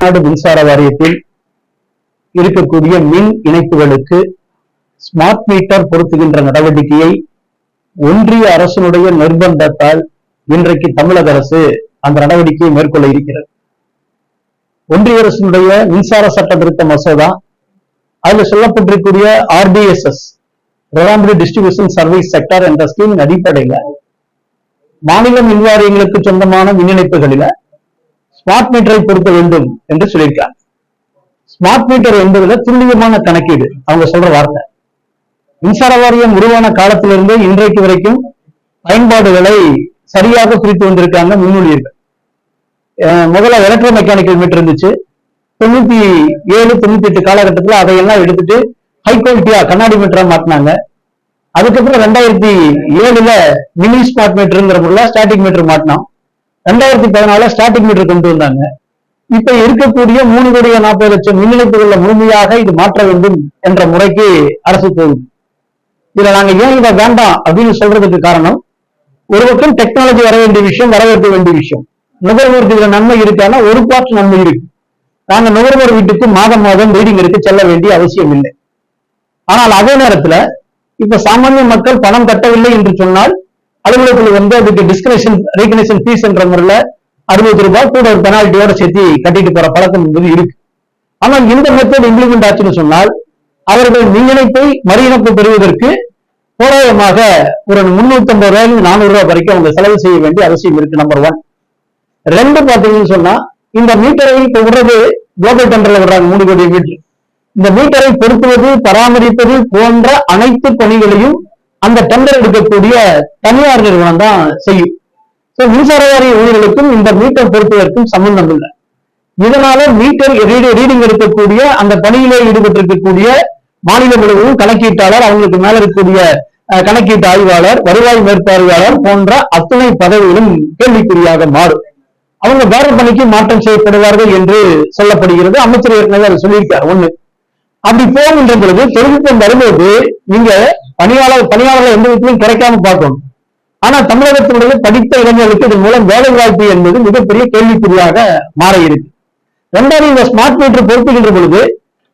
தமிழ்நாடு மின்சார வாரியத்தில் இருக்கக்கூடிய மின் இணைப்புகளுக்கு ஸ்மார்ட் மீட்டர் பொருத்துகின்ற நடவடிக்கையை ஒன்றிய அரசனுடைய நிர்பந்தத்தால் இன்றைக்கு தமிழக அரசு அந்த நடவடிக்கையை மேற்கொள்ள இருக்கிறது. ஒன்றிய அரசினுடைய மின்சார சட்ட திருத்த மசோதா அதுல சொல்லப்பட்டிருக்கூடிய RDSS revamped distribution service sector என்ற ஸ்கீமின் அடிப்படையில மாநில மின்வாரியங்களுக்கு சொந்தமான மின் இணைப்புகளில ஸ்மார்ட் மீட்டரை பொருத்த வேண்டும் என்று சொல்லியிருக்காங்க ஸ்மார்ட் மீட்டர் என்பதுல துல்லியமான கணக்கீடு. அவங்க சொல்ற வார்த்தை. மின்சார வாரியம் உருவான காலத்திலிருந்து இன்றைக்கு வரைக்கும் பயன்பாடுகளை சரியாக பிரித்து வந்திருக்காங்க மின்னூழியர்கள் முதல்ல எலக்ட்ரோ மெக்கானிக்கல் மீட்டர் இருந்துச்சு. தொண்ணூத்தி ஏழு தொண்ணூத்தி எட்டு காலகட்டத்தில் அதையெல்லாம் எடுத்துட்டு ஹை குவாலிட்டியா கண்ணாடி மீட்டரா மாட்டினாங்க அதுக்கப்புறம் ரெண்டாயிரத்தி ஏழுல மினி ஸ்மார்ட் மீட்டருங்கிற முறையில் ஸ்டாட்டிக் மீட்டர் மாட்டினோம் ரெண்டாயிரத்தி பதினால ஸ்டாட்டிக் மீட்டர் கொண்டு வந்தாங்க. இப்ப இருக்கக்கூடிய மூணு கோடி நாற்பது லட்சம் மின்னிணைப்புகள்ல முழுமையாக இது மாற்ற வேண்டும் என்ற முறைக்கு அரசு போகுது. இதுல நாங்க ஏன் இதை வேண்டாம் அப்படின்னு சொல்றதுக்கு காரணம் ஒரு பக்கம் டெக்னாலஜி வர வேண்டிய விஷயம் வரவேற்க வேண்டிய விஷயம். நுகர்வோருக்கு இதுல நன்மை இருக்கான்னா ஒரு பார்ட் நன்மை இருக்கு. நாங்க நுகர்வோர் வீட்டுக்கு மாதம் மாதம் ரீடிங் செல்ல வேண்டிய அவசியம் இல்லை. ஆனால் அதே நேரத்துல இப்ப சாமானிய மக்கள் பணம் கட்டவில்லை என்று சொன்னால் அலுவலகத்தில் வந்து அதுக்கு டிஸ்கனேஷன் ரீகனேஷன் ஃபீஸ் என்ற முறையில அறுபது ரூபாய் கூட ஒரு பெனால்ட்டியோட சேர்த்து கட்டிட்டு போற பழக்கம் என்பது இருக்கு. ஆனால் இந்த மெத்தட் இம்ப்ளிமெண்ட் ஆச்சுன்னு சொன்னால் அவர்கள் மின் இணைப்பை பெறுவதற்கு தோராயமாக ஒரு முன்னூத்தி ஐம்பது ரூபாய் நானூறு ரூபாய் வரைக்கும் அவங்க செலவு செய்ய வேண்டிய அவசியம் இருக்கு நம்பர் ஒன் ரெண்டு பாத்தீங்கன்னு சொன்னா இந்த மீட்டரை இப்ப விடுறது குளோபல் டெண்டர்ல விடுறாங்க மூணு கோடி மீட்டர் இந்த மீட்டரை பொருத்துவது பராமரிப்பது போன்ற அனைத்து பணிகளையும் அந்த டெண்டர் எடுக்கக்கூடிய தனியார் நிறுவனம் தான் செய்யும். ஸோ மின்சார வாரிய ஊழியர்களுக்கும் இந்த மீட்டர் பொருத்துவதற்கும் சம்பந்தம் இல்லை. இதனால மீட்டர் ரீடிங் எடுக்கக்கூடிய அந்த பணியிலே ஈடுபட்டிருக்கக்கூடிய மாநில முழுவதும் கணக்கீட்டாளர் அவங்களுக்கு மேல இருக்கக்கூடிய அஹ், கணக்கீட்டு ஆய்வாளர் வருவாய் மேற்பார்வையாளர் போன்ற அத்தனை பதவிகளும் கேள்விக்குறியாக மாறும். அவங்க வேற பணிக்கு மாற்றம் செய்யப்படுவார்கள் என்று சொல்லப்படுகிறது. அமைச்சர் ஏற்கனவே அதை சொல்லியிருக்கார். ஒண்ணு. அப்படி போகின்ற பொழுது தொழில்நுட்பம் வரும்போது நீங்க பணியாளர் பணியாளர்கள் எந்த விதத்திலும் கிடைக்காம பார்க்கணும் ஆனா தமிழகத்தினுடைய படித்த இளைஞர்களுக்கு இதன் மூலம் வேலை வாய்ப்பு என்பது மிகப்பெரிய கேள்விக்குறியாக மாற இருக்கு ரெண்டாவது இந்த ஸ்மார்ட் மீட்டர் பொறுத்துகின்ற பொழுது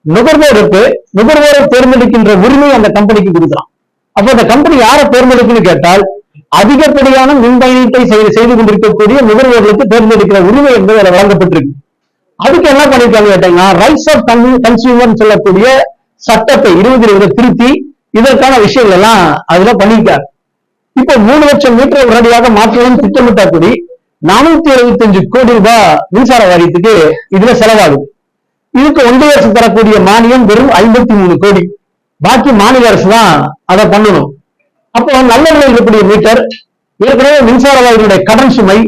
நுகர்வோருக்கு நுகர்வோரை தேர்ந்தெடுக்கின்ற உரிமை அந்த கம்பெனிக்கு கொடுக்கலாம். அப்ப அந்த கம்பெனி யாரை தேர்ந்தெடுக்குன்னு கேட்டால் அதிகப்படியான மின் பயணத்தை செய்து செய்து கொண்டிருக்கக்கூடிய நுகர்வோர்களுக்கு தேர்ந்தெடுக்கிற உரிமை என்பது அதில் வழங்கப்பட்டிருக்கு. அதுக்கு என்ன பண்ணிருக்காங்க கேட்டீங்கன்னா ரைட்ஸ் ஆஃப் கன்சியூமர் சொல்லக்கூடிய சட்டத்தை இருபது இருபது திருத்தி இதற்கான விஷயங்கள் எல்லாம் அதுல பண்ணியிருக்காரு. இப்ப மூணு லட்சம் மீட்டர் உடனடியாக மாற்றவும் திட்டமிட்டா கூடி நானூத்தி எழுபத்தஞ்சு கோடி ரூபாய் மின்சார வாரியத்துக்கு இதுல செலவாகுது. இதுக்கு ஒன்றிய அரசு தரக்கூடிய மானியம் வெறும் ஐம்பத்தி மூணு கோடி. பாக்கி மாநில அரசு தான் அதை பண்ணணும். அப்போ நல்ல நிலையில் இருக்கக்கூடிய மீட்டர்? ஏற்கனவே மின்சார வாரியுடைய கடன் சுமை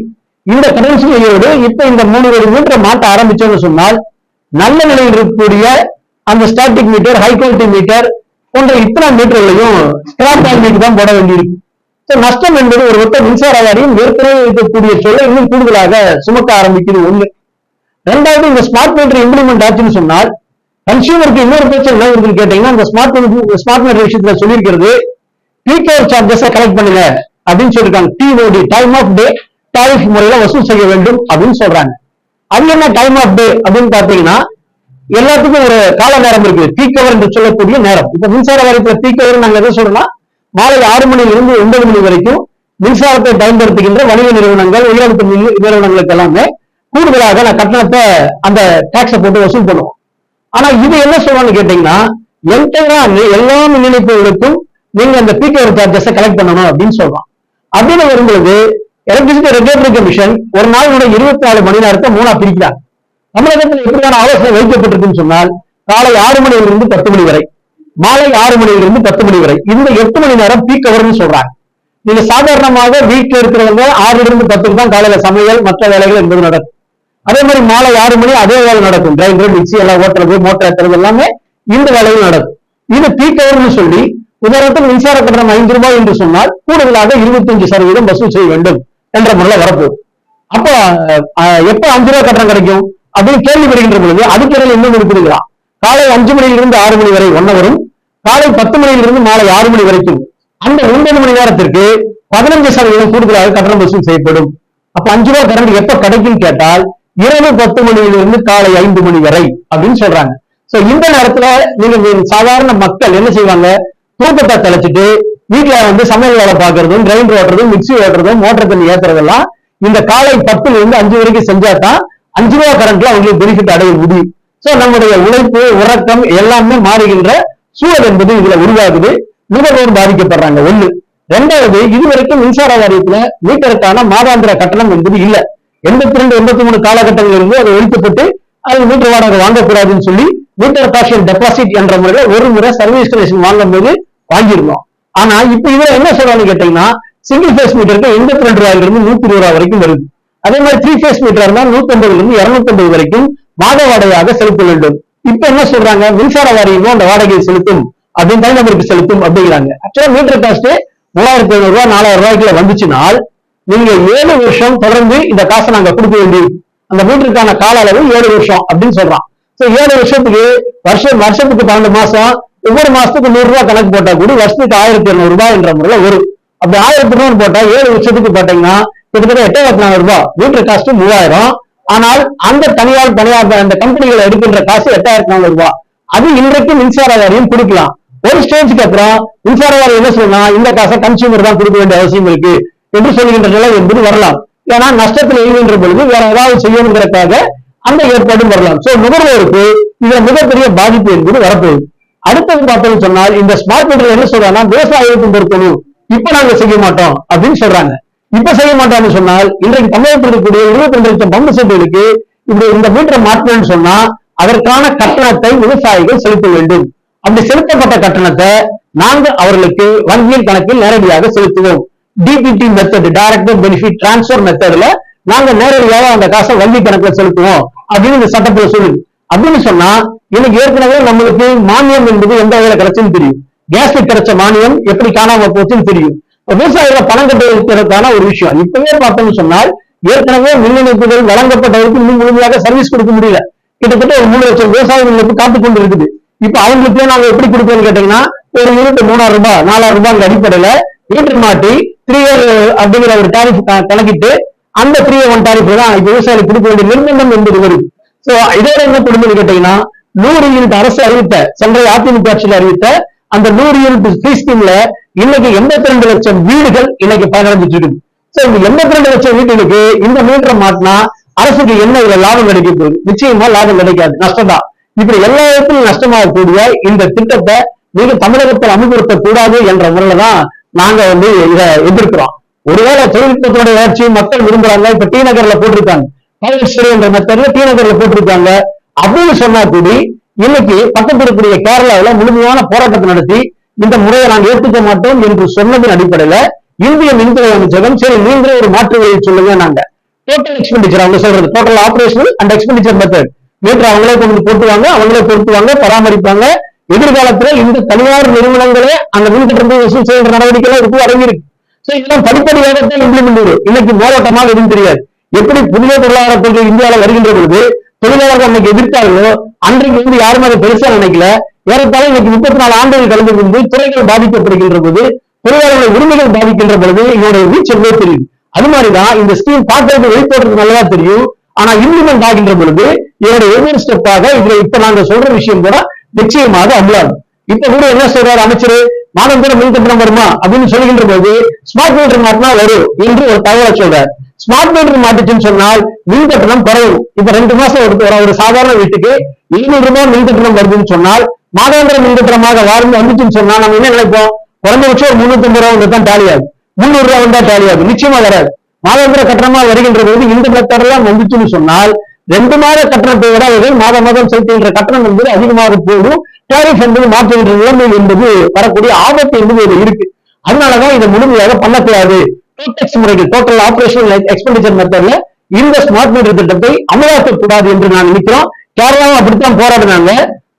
இந்த கடன் சுமையோடு இப்ப இந்த மூணு கோடி மீட்டரை மாட்ட ஆரம்பிச்சோம்னு சொன்னால் நல்ல நிலையில் இருக்கக்கூடிய அந்த static meter high quality meter போன்ற இத்தனை மீட்டர்களையும் ஸ்கிராப் வாங்கிட்டு தான் போட வேண்டியிருக்கு. So, நஷ்டம் என்பது ஒரு ஒத்த மின்சார வாரியம் ஏற்கனவே இருக்கக்கூடிய சொல்ல இன்னும் கூடுதலாக சுமக்க ஆரம்பிக்குது ஒண்ணு ரெண்டாவது இந்த ஸ்மார்ட் மீட்டர் இம்ப்ளிமெண்ட் ஆச்சுன்னு சொன்னால் கன்சியூமருக்கு இன்னொரு பிரச்சனை என்ன இருக்குன்னு கேட்டீங்கன்னா இந்த ஸ்மார்ட் ஸ்மார்ட் மீட்டர் விஷயத்துல சொல்லியிருக்கிறது பீக் ஹவர் சார்ஜஸ் கலெக்ட் பண்ணுங்க அப்படின்னு சொல்லிருக்காங்க. TOD time of day tariff முறையில வசூல் செய்ய வேண்டும் அப்படின்னு சொல்றாங்க. அது என்ன டைம் ஆஃப் டே அப்படின்னு பாத்தீங்கன்னா எல்லாத்துக்கும் ஒரு கால நேரம் இருக்கு பீக் என்று சொல்லக்கூடிய நேரம். இப்ப மின்சார வாரியத்துல பீக் ஹவர் நாங்க எதை சொல்றோம்னா மாலை ஆறு மணியிலிருந்து ஒன்பது மணி வரைக்கும் மின்சாரத்தை பயன்படுத்துகின்ற வணிக நிறுவனங்கள் உயரழுத்த நிறுவனங்களுக்கு எல்லாமே கூடுதலாக நான் கட்டணத்தை அந்த டாக்ஸை போட்டு வசூல் பண்ணுவோம். ஆனா இது என்ன சொல்றான்னு கேட்டீங்கன்னா என்டையரா எல்லா மின் இணைப்புகளுக்கும் நீங்க அந்த பீக் ஹவர் சார்ஜஸ் கலெக்ட் பண்ணணும் அப்படின்னு சொல்றான் அப்படின்னு வரும்பொழுது எலக்ட்ரிசிட்டி ரெகுலேட்டரி கமிஷன் ஒரு நாளுடைய இருபத்தி நாலு மணி நேரத்தை மூணா பிரிக்கிறாங்க. தமிழகத்தில் எப்படியான ஆலோசனை வைக்கப்பட்டிருக்குன்னு சொன்னால் காலை ஆறு மணியிலிருந்து பத்து மணி வரை மாலை ஆறு மணியிலிருந்து பத்து மணி வரை இந்த எட்டு மணி நேரம் பீக் அவர்னு சொல்றாங்க. நீங்க சாதாரணமாக வீட்டில் இருக்கிறவங்க ஆறுல இருந்து பத்துக்கு தான் காலையில சமையல் மற்ற வேலைகள் என்பது நடக்கும். அதே மாதிரி மாலை ஆறு மணி அதே வேலை நடக்கும். கிரைண்டர் மிக்சி எல்லாம் ஓட்டுறது மோட்டர் ஏற்றுறது எல்லாமே இந்த வேலையும் நடக்கும். இது பீக் அவர்னு சொல்லி உதாரணத்தில் மின்சார கட்டணம் ஐந்து ரூபாய் என்று சொன்னால் கூடுதலாக இருபத்தஞ்சு சதவீதம் வசூல் செய்ய வேண்டும் என்ற முறையில் வரப்போகுது. அப்ப அஹ், எப்ப அஞ்சு ரூபாய் கட்டணம் கிடைக்கும்? அப்படின்னு கேள்வி வருகின்ற பொழுது அதுக்கிடையில் இன்னும் இருக்குதுங்களா காலை அஞ்சு மணியிலிருந்து ஆறு மணி வரை ஒன் வரும். காலை பத்து மணியிலிருந்து மாலை ஆறு மணி வரைக்கும். அந்த ஒன்பது மணி நேரத்திற்கு பதினஞ்சு சதவீதம் கூடுதலாக கட்டணம் வசூல் செய்யப்படும். அப்ப அஞ்சு ரூபாய் கரண்ட் எப்ப கிடைக்கும் கேட்டால் இரவு பத்து மணியிலிருந்து காலை ஐந்து மணி வரை அப்படின்னு சொல்றாங்க. சோ இந்த நேரத்துல நீங்க சாதாரண மக்கள் என்ன செய்வாங்க? தூக்கத்தை தெளிச்சிட்டு வீட்டுல வந்து சமையல் வேலை பார்க்கறதும் கிரைண்டர் ஓட்டுறதும் மிக்ஸி ஓட்டுறதும் மோட்டர் தண்ணி ஏத்துறதெல்லாம் இந்த காலை பத்துல இருந்து அஞ்சு வரைக்கும் செஞ்சா தான் அஞ்சு ரூபா கரண்ட்ல அவங்களுக்கு பெனிஃபிட் அடைய முடியும். சோ நம்முடைய உழைப்பு உறக்கம் எல்லாமே மாறுகின்ற சூழல் என்பது இதுல உருவாகுது. நுகர்வோர் பாதிக்கப்படுறாங்க. ஒண்ணு. ரெண்டாவது இதுவரைக்கும் மின்சார வாரியத்துல மீட்டருக்கான மாதாந்திர கட்டணம் என்பது இல்ல. எண்பத்தி ரெண்டு எண்பத்தி மூணு காலகட்டங்கள் இருந்து அது ஒழிக்கப்பட்டு அது மீட்டர் வாடகை வாங்கக்கூடாதுன்னு சொல்லி மீட்டர் காஷன் டெபாசிட் என்ற முறையில ஒரு முறை சர்வீஸ் ஸ்டேஷன் வாங்கும் போது வாங்கியிருந்தோம். ஆனா இப்ப இதுல என்ன சொல்றாங்கன்னு கேட்டீங்கன்னா சிங்கிள் ஃபேஸ் மீட்டருக்கு எண்பத்தி ரெண்டு ரூபாயிலிருந்து நூத்தி இருபது ரூபாய் வரைக்கும் வருது. அதே மாதிரி த்ரீ ஃபேஸ் மீட்டர் இருந்தால் நூத்தி ஐம்பதுல இருந்து இருநூத்தி ஐம்பது வரைக்கும் மாத வாடகையாக செலுத்த வேண்டும். இப்ப என்ன சொல்றாங்க? மின்சார வாரியமும் அந்த வாடகையை செலுத்தும். அப்படின்னு தனிநபருக்கு செலுத்தும் அப்படிங்கிறாங்க. ஆக்சுவலா மீட்டர் காஸ்ட் மூவாயிரத்தி ஐநூறு ரூபாய் நாலாயிரம் ரூபாய்க்குள்ள வந்துச்சுனால் நீங்க ஏழு வருஷம் தொடர்ந்து இந்த காசை நாங்க கொடுக்க வேண்டியது அந்த மீட்டருக்கான கால அளவு ஏழு வருஷம் அப்படின்னு சொல்றான். சோ ஏழு வருஷத்துக்கு வருஷம் வருஷத்துக்கு பன்னெண்டு மாசம் ஒவ்வொரு மாசத்துக்கு நூறு ரூபாய் கணக்கு போட்டா கூட வருஷத்துக்கு ஆயிரத்தி இருநூறு ரூபாய் என்ற முறையில வரும். அப்படி ஆயிரத்தி ரூபாய் போட்டா ஏழு வருஷத்துக்கு பாத்தீங்கன்னா கிட்டத்தட்ட எட்டாயிரத்தி நானூறு ரூபாய். மீட்டர் காஸ்ட் மூவாயிரம். ஆனால் அந்த தனியார் தனியார் அந்த கம்பெனிகள் எடுக்கின்ற காசு எட்டாயிரத்தி நானூறு ரூபாய். அது இன்றைக்கு மின்சார வாரியம் கொடுக்கலாம். ஒரு ஸ்டேஜ்க்கு அப்புறம் மின்சார வாரியம் என்ன சொல்லலாம் இந்த காசை கன்சியூமர் தான் கொடுக்க வேண்டிய அவசியம் இருக்கு என்று சொல்கின்ற நிலை என்பது வரலாம். ஏன்னா நஷ்டத்தில் இயங்குகின்ற பொழுது வேற ஏதாவது செய்யணுங்கிறதுக்காக அந்த ஏற்பாடும் வரலாம். சோ நுகர்வோருக்கு இதுல மிகப்பெரிய பாதிப்பு என்பது வரப்போகுது. அடுத்தது பார்த்தோம்னு சொன்னால் இந்த ஸ்மார்ட் மீட்டர் என்ன சொல்றாங்கன்னா விவசாயத்தை பொறுத்தணும் இப்ப நாங்க செய்ய மாட்டோம் அப்படின்னு சொல்றாங்க. இப்ப செய்ய மாட்டோம்னு சொன்னால் இன்றைக்கு தமிழகத்தில் இருக்கக்கூடிய இருபத்தி ரெண்டு லட்சம் பம்பு செட்டுகளுக்கு இந்த இந்த மீட்டரை மாற்றணும்னு சொன்னா அதற்கான கட்டணத்தை விவசாயிகள் செலுத்த வேண்டும். அப்படி செலுத்தப்பட்ட கட்டணத்தை நாங்கள் அவர்களுக்கு வங்கியின் கணக்கில் நேரடியாக செலுத்துவோம். DBT method direct benefit transfer மெத்தட்ல நாங்க நேரடியாக அந்த காசை வங்கி கணக்குல செலுத்துவோம். அப்படின்னு இந்த சட்டத்துல சொல்லுது. அப்படின்னு சொன்னா இன்னைக்கு ஏற்கனவே நம்மளுக்கு மானியம் என்பது எந்த வகையில கிடைச்சுன்னு தெரியும். கேஸ்ல கிடைச்ச மானியம் எப்படி காணாம போச்சுன்னு தெரியும். விவசாயிகள் பணம் கட்டுவதற்கான ஒரு விஷயம். இப்பவே பார்த்தோம்னு சொன்னால் ஏற்கனவே மின் இணைப்புகள் வழங்கப்பட்டவருக்கு இன்னும் முழுமையாக சர்வீஸ் கொடுக்க முடியல. கிட்டத்தட்ட ஒரு மூணு லட்சம் விவசாயிகளுக்கு நிலப்பு காத்து கொண்டு இருக்குது இப்ப அவங்களுக்கு நாங்க எப்படி கொடுப்போம்னு கேட்டீங்கன்னா ஒரு யூனிட் மூணாயிரம் ரூபாய் நாலாயிரம் ரூபாய் அடிப்படையில மீட்டர் மாட்டி த்ரீ இயர் அப்படிங்கிற ஒரு டாரிஃப் கணக்கிட்டு அந்த த்ரீ ஒன் டாரிஃப் தான் இப்ப விவசாயிகளுக்கு கொடுக்க வேண்டிய நிர்பந்தம் என்பது வருது சோ இதோட என்ன கொடுமைன்னு கேட்டீங்கன்னா நூறு யூனிட் அரசு அறிவித்த சென்ட்ரல் அதிமுக ஆட்சியில் அறிவித்த அந்த நூறு யூனிட் ஃப்ரீ ஸ்கீம்ல இன்னைக்கு எண்பத்தி ரெண்டு லட்சம் வீடுகள் இன்னைக்கு பயனடைஞ்சிட்டு இருக்கு. சோ இந்த எண்பத்தி ரெண்டு லட்சம் வீடுகளுக்கு இந்த மீட்டரை மாட்டினா அரசுக்கு என்ன இதுல லாபம் கிடைக்க போகுது? நிச்சயமா லாபம் கிடைக்காது. நஷ்டம் தான். இப்படி எல்லா இடத்திலும் நஷ்டமாகக்கூடிய இந்த திட்டத்தை நீங்க தமிழகத்தில் அமுல்படுத்த கூடாது என்ற முறையில தான் நாங்க வந்து இதை எதிர்க்கிறோம். ஒருவேளை தொழில்நுட்பத்தோட வளர்ச்சி மக்கள் விரும்புறாங்க. இப்ப டி நகர்ல போட்டிருக்காங்க. பைலஸ்டரி என்ற மெத்தட்ல டி நகர்ல போட்டிருக்காங்க. அப்படின்னு சொன்னா கூடி இன்னைக்கு பக்கத்தில் இருக்கக்கூடிய கேரளாவில முழுமையான போராட்டத்தை நடத்தி இந்த முறையை நாங்கள் ஏற்றுக்க மாட்டோம் என்று சொன்னதன் அடிப்படையில இந்திய மின்துறை அமைச்சகம் சரி நீங்களே ஒரு மாற்று வழியை சொல்லுங்க நாங்க. டோட்டல் எக்ஸ்பெண்டிச்சர் அவங்க சொல்றது total operational and expenditure method meter அவங்களே கொண்டு போட்டுவாங்க அவங்களே பொருத்துவாங்க பராமரிப்பாங்க. எதிர்காலத்துல இந்த தனியார் நிறுவனங்களே அந்த மின் இருந்து வசூல் செய்கிற நடவடிக்கை இருக்கும் அடங்கியிருக்கு. சோ இதெல்லாம் படிப்படியாக தான் இம்ப்ளிமெண்ட் வரும் இன்னைக்கு மேலோட்டமாக எதுவும் தெரியாது. எப்படி புதிய பொருளாதார கொள்கை இந்தியாவில் வருகின்ற பொழுது தொழிலாளர்கள் அன்னைக்கு எதிர்த்தார்களோ அன்றைக்கு வந்து யாரும் அதை பெருசா நினைக்கல. ஏறத்தாழ இன்னைக்கு முப்பத்தி நாலு ஆண்டுகள் கலந்து கொண்டு துறைகள் பாதிக்கப்படுகின்ற போது தொழிலாளர்கள் உரிமைகள் பாதிக்கின்ற பொழுது இதோட ரீச் எவ்வளவு தெரியும் அது மாதிரிதான் இந்த ஸ்கீம் பார்க்கறது வெளிப்படுறது நல்லதா தெரியும். ஆனா இம்ப்ளிமெண்ட் ஆகின்ற பொழுது இதோட ஒவ்வொரு ஸ்டெப்பாக இதுல இப்ப நாங்க சொல்ற விஷயம் கூட நிச்சயமாக அமலாகும். இப்ப கூட என்ன சொல்றாரு அமைச்சர்? கூட மின் கட்டணம் வருமா? அப்படின்னு சொல்லுகின்ற போது ஸ்மார்ட் மீட்டர் மாட்டினா வரும் என்று ஒரு தகவலை சொல்றார். ஸ்மார்ட் மீட்டர் மாட்டுச்சுன்னு சொன்னால் மின் கட்டணம் குறையும். இப்ப ரெண்டு மாசம் எடுத்து ஒரு- ஒரு சாதாரண வீட்டுக்கு எழுநூறு ரூபாய் மின் கட்டணம் வருதுன்னு சொன்னால் மாதாந்திர மின் கட்டணமாக வாழ்ந்து வந்துச்சுன்னு சொன்னா நம்ம என்ன நினைப்போம்? குறைந்தபட்சம் ஒரு முன்னூத்தி ஐம்பது ரூபா வந்து தான் டேலி முந்நூறு ரூபா வந்தா டேலியாது நிச்சயமா வராது. மாதாந்திர கட்டணமா வருகின்ற போது இந்த மெத்தட் வந்துச்சுன்னு சொன்னால் ரெண்டு மாத கட்டணத்தை விட அவர்கள் மாதம் மாதம் செலுத்துகின்ற கட்டணம் என்பது அதிகமாக போகும். டேரிஃப் என்பது மாற்றுகின்ற நிலைமை என்பது வரக்கூடிய ஆபத்து என்பது இருக்கு. அதனாலதான் இதை முழுமையாக பண்ணக்கூடாது. டோட்டெக்ஸ் முறைகள் டோட்டல் ஆபரேஷனல் எக்ஸ்பெண்டிச்சர் மெத்தட்ல இந்த ஸ்மார்ட் மீட்டர் திட்டத்தை அமலாக்கக்கூடாது என்று நான் நினைக்கிறோம். கேரளாவும் அப்படித்தான் போராடினாங்க.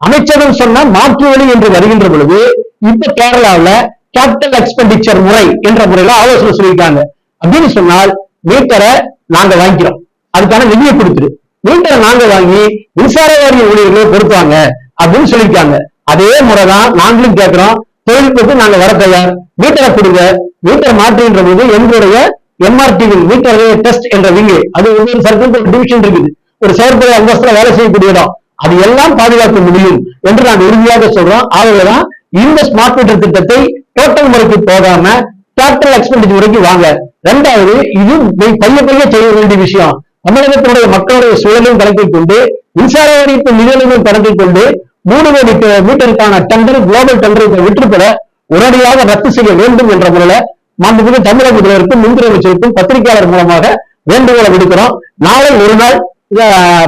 அமைச்சகம் சொன்ன மாற்று வழி என்று வருகின்ற பொழுது இப்ப கேரளாவுல கேபிட்டல் எக்ஸ்பெண்டிச்சர் முறை என்ற முறையில ஆலோசனை சொல்லியிருக்காங்க. அப்படின்னு சொன்னால் மீட்டரை நாங்க வாங்கிக்கிறோம். அதுக்கான நிதியை கொடுத்துரு. மீட்டரை நாங்க வாங்கி மின்சார வாரிய ஊழியர்களை பொறுப்பாங்க அப்படின்னு சொல்லியிருக்காங்க. அதே முறைதான் நாங்களும் கேட்கிறோம். தொழில்நுட்பத்தில் நாங்க வர தயார் மீட்டரை கொடுங்க. மீட்டர் மாற்றுகின்ற போது எங்களுடைய எம்ஆர்டி மீட்டர் டெஸ்ட் என்ற விங்கு அது ஒவ்வொரு சர்க்கிள் டிவிஷன் இருக்குது. ஒரு செயற்படை அந்தஸ்துல வேலை செய்யக்கூடிய இடம். அது எல்லாம் பாதுகாக்க முடியும் என்று நான் உறுதியாக சொல்றோம். ஆகவேதான் இந்த ஸ்மார்ட் மீட்டர் திட்டத்தை டோட்டல் முறைக்கு போகாம கேபிட்டல் எக்ஸ்பெண்டிச்சர் முறைக்கு வாங்க. ரெண்டாவது இது பைய பைய செய்ய வேண்டிய விஷயம். தமிழகத்தினுடைய மக்களுடைய சூழலையும் கணக்கில் கொண்டு மின்சார வாரியத்தின் நிதியமைப்பையும் கணக்கில் கொண்டு மூணு கோடி மீட்டருக்கான டெண்டர் குளோபல் டெண்டர் விற்றுப்பட உடனடியாக ரத்து செய்ய வேண்டும் என்ற முறையில மாண்புமிகு தமிழக முதல்வருக்கும் மின்துறை அமைச்சருக்கும் பத்திரிகையாளர் மூலமாக வேண்டுகோளை விடுக்கிறோம். நாளை ஒரு நாள்